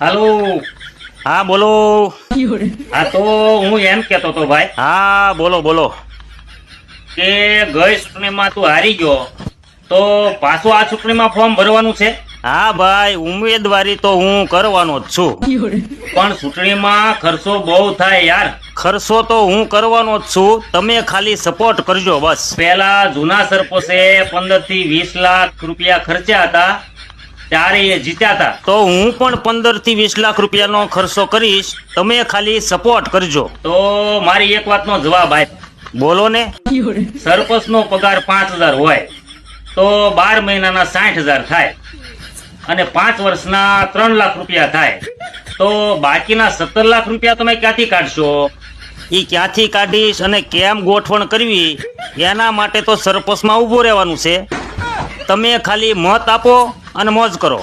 હાલો. હા બોલો. હા તો હું એમ કેતો તો ભાઈ હા બોલો બોલો. કે ગઈ ચૂંટણીમાં તું હારી ગયો તો પાછું આ ચૂંટણીમાં ફોર્મ ભરવાનું છે? હા ભાઈ ઉમેદવારી તો હું કરવાનો જ છું. પણ ચૂંટણીમાં ખર્ચો બહુ થાય યાર. ખર્ચો તો હું કરવાનો જ છું. તમે ખાલી સપોર્ટ કરજો બસ. પેલા જૂના સરપંચે પંદરથી વીસ લાખ રૂપિયા ખર્ચ્યા હતા. ત્યારે એ જીત્યા હતા તો હું પણ પંદરથી વીસ લાખ રૂપિયાનો ખર્ચો કરીશ. તમે ખાલી સપોર્ટ કરજો. તો મારી એક વાતનો જવાબ આપ બોલો ને. સરપંચનો પગાર પાંચ હજાર હોય તો બાર મહિનાના સાઠ હજાર થાય અને પાંચ વર્ષના ત્રણ લાખ રૂપિયા થાય. તો બાકીના સત્તર લાખ રૂપિયા તમે ક્યાંથી કાઢશો? એ ક્યાંથી કાઢીશ અને કેમ ગોઠવણ કરવી? એના માટે તો સરપંચમાં ઊભું રહેવાનું છે. તમે ખાલી મત આપો અને મોજ કરો.